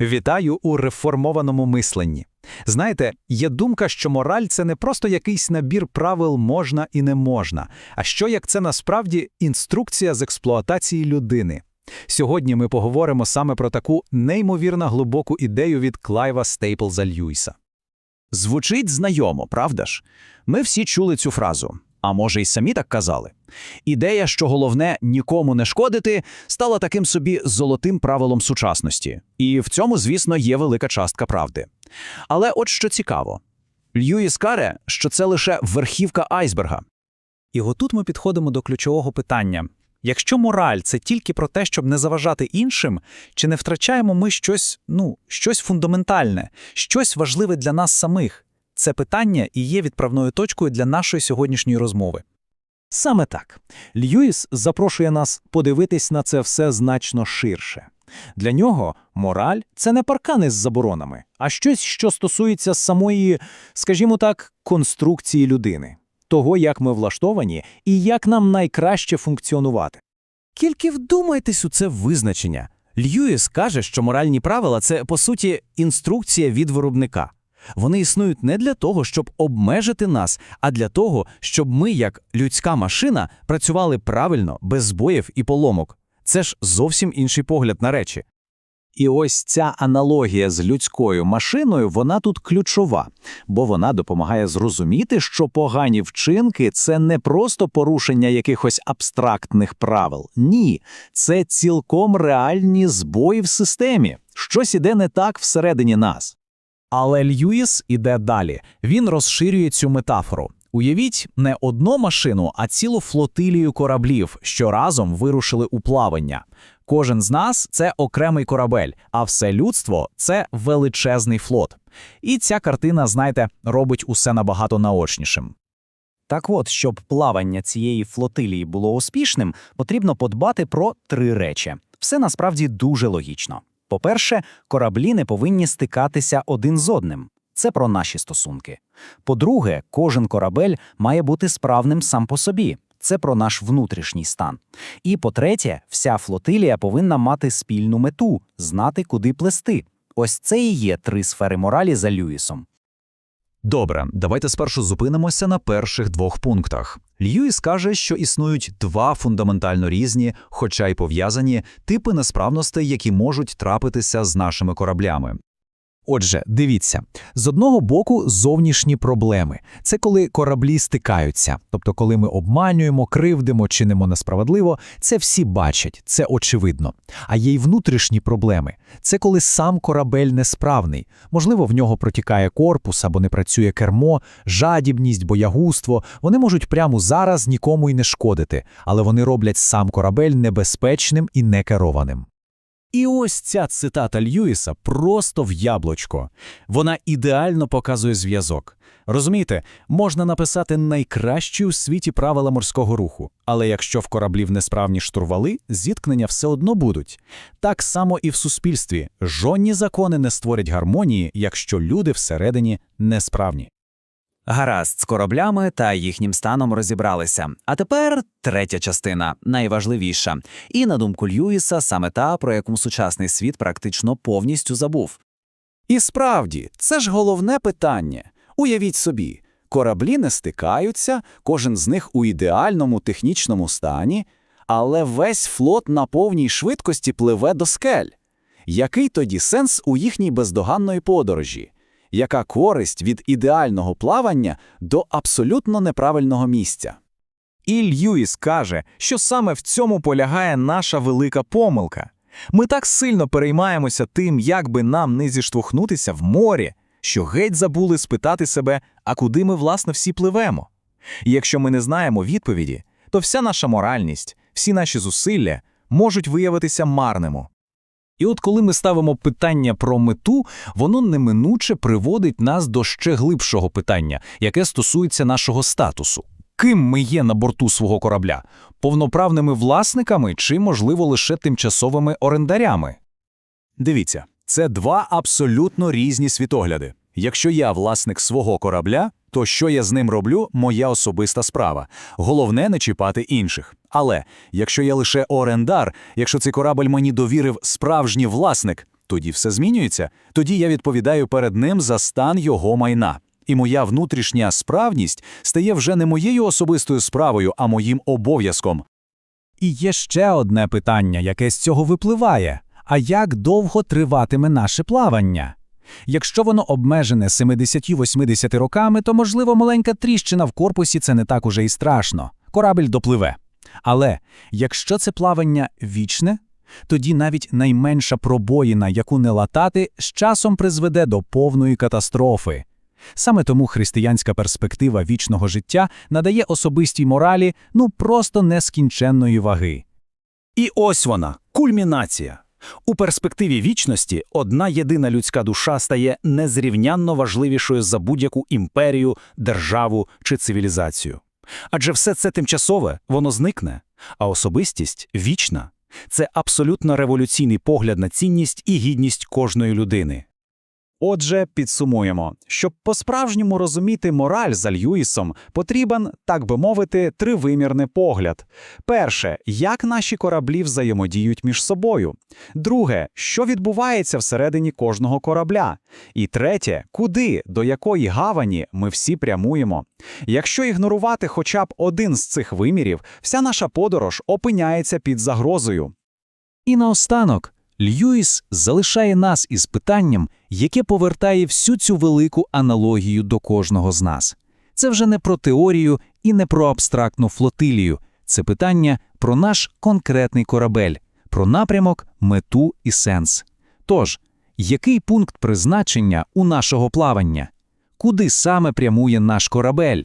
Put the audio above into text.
Вітаю у реформованому мисленні. Знаєте, є думка, що мораль це не просто якийсь набір правил можна і не можна, а що як це насправді інструкція з експлуатації людини. Сьогодні ми поговоримо саме про таку неймовірно глибоку ідею від Клайва Стейплза Льюіса. Звучить знайомо, правда ж? Ми всі чули цю фразу, а може й самі так казали. Ідея, що головне нікому не шкодити, стала таким собі золотим правилом сучасності. І в цьому, звісно, є велика частка правди. Але от що цікаво. Льюіс каже, що це лише верхівка айсберга. І отут ми підходимо до ключового питання. Якщо мораль це тільки про те, щоб не заважати іншим, чи не втрачаємо ми щось, ну, щось фундаментальне, щось важливе для нас самих? Це питання і є відправною точкою для нашої сьогоднішньої розмови. Саме так. Льюіс запрошує нас подивитись на це все значно ширше. Для нього мораль це не паркани з заборонами, а щось, що стосується самої, скажімо так, конструкції людини, того, як ми влаштовані і як нам найкраще функціонувати. Тільки вдумайтесь у це визначення. Льюіс каже, що моральні правила це, по суті, інструкція від виробника. Вони існують не для того, щоб обмежити нас, а для того, щоб ми, як людська машина, працювали правильно, без збоїв і поломок. Це ж зовсім інший погляд на речі. І ось ця аналогія з людською машиною, вона тут ключова, бо вона допомагає зрозуміти, що погані вчинки це не просто порушення якихось абстрактних правил. Ні, це цілком реальні збої в системі. Щось іде не так всередині нас. Але Льюіс іде далі. Він розширює цю метафору. Уявіть не одну машину, а цілу флотилію кораблів, що разом вирушили у плавання. Кожен з нас це окремий корабель, а все людство це величезний флот. І ця картина, знаєте, робить усе набагато наочнішим. Так от, щоб плавання цієї флотилії було успішним, потрібно подбати про три речі. Все насправді дуже логічно. По-перше, кораблі не повинні стикатися один з одним. Це про наші стосунки. По-друге, кожен корабель має бути справним сам по собі. Це про наш внутрішній стан. І по-третє, вся флотилія повинна мати спільну мету, знати, куди плести. Ось це і є три сфери моралі за Льюісом. Добре, давайте спершу зупинимося на перших двох пунктах. Льюіс каже, що існують два фундаментально різні, хоча й пов'язані, типи несправностей, які можуть трапитися з нашими кораблями. Отже, дивіться, з одного боку, зовнішні проблеми це коли кораблі стикаються, тобто, коли ми обманюємо, кривдимо, чинимо несправедливо, це всі бачать, це очевидно. А є й внутрішні проблеми це коли сам корабель несправний, можливо, в нього протікає корпус або не працює кермо, жадібність, боягузтво. Вони можуть прямо зараз нікому й не шкодити, але вони роблять сам корабель небезпечним і некерованим. І ось ця цитата Льюіса просто в яблучко. Вона ідеально показує зв'язок. Розумієте, можна написати найкращі у світі правила морського руху, але якщо в кораблів несправні штурвали, зіткнення все одно будуть. Так само і в суспільстві жодні закони не створять гармонії, якщо люди всередині несправні. Гаразд з кораблями та їхнім станом розібралися. А тепер третя частина, найважливіша. І, на думку Льюіса, саме та, про яку сучасний світ практично повністю забув. І справді, це ж головне питання. Уявіть собі, кораблі не стикаються, кожен з них у ідеальному технічному стані, але весь флот на повній швидкості пливе до скель. Який тоді сенс у їхній бездоганної подорожі? Яка користь від ідеального плавання до абсолютно неправильного місця? І Льюіс каже, що саме в цьому полягає наша велика помилка. Ми так сильно переймаємося тим, як би нам не зіштовхнутися в морі, що геть забули спитати себе, а куди ми, власне, всі пливемо. І якщо ми не знаємо відповіді, то вся наша моральність, всі наші зусилля можуть виявитися марними. І от коли ми ставимо питання про мету, воно неминуче приводить нас до ще глибшого питання, яке стосується нашого статусу. Ким ми є на борту свого корабля? Повноправними власниками чи, можливо, лише тимчасовими орендарями? Дивіться, це два абсолютно різні світогляди. Якщо я власник свого корабля, то що я з ним роблю, моя особиста справа. Головне не чіпати інших. Але якщо я лише орендар, якщо цей корабель мені довірив справжній власник, тоді все змінюється. Тоді я відповідаю перед ним за стан його майна. І моя внутрішня справність стає вже не моєю особистою справою, а моїм обов'язком. І є ще одне питання, яке з цього випливає. А як довго триватиме наше плавання? Якщо воно обмежене 70-80 роками, то, можливо, маленька тріщина в корпусі це не так уже і страшно. Корабель допливе. Але якщо це плавання вічне, тоді навіть найменша пробоїна, яку не латати, з часом призведе до повної катастрофи. Саме тому християнська перспектива вічного життя надає особистій моралі ну просто нескінченної ваги. І ось вона кульмінація. У перспективі вічності одна єдина людська душа стає незрівнянно важливішою за будь-яку імперію, державу чи цивілізацію. Адже все це тимчасове, воно зникне, а особистість вічна. Це абсолютно революційний погляд на цінність і гідність кожної людини. Отже, підсумуємо, щоб по-справжньому розуміти мораль за Льюісом, потрібен, так би мовити, тривимірний погляд. Перше, як наші кораблі взаємодіють між собою. Друге, що відбувається всередині кожного корабля. І третє, куди, до якої гавані ми всі прямуємо. Якщо ігнорувати хоча б один з цих вимірів, вся наша подорож опиняється під загрозою. І наостанок, Льюіс залишає нас із питанням, яке повертає всю цю велику аналогію до кожного з нас. Це вже не про теорію і не про абстрактну флотилію. Це питання про наш конкретний корабель, про напрямок, мету і сенс. Тож, який пункт призначення у нашого плавання? Куди саме прямує наш корабель?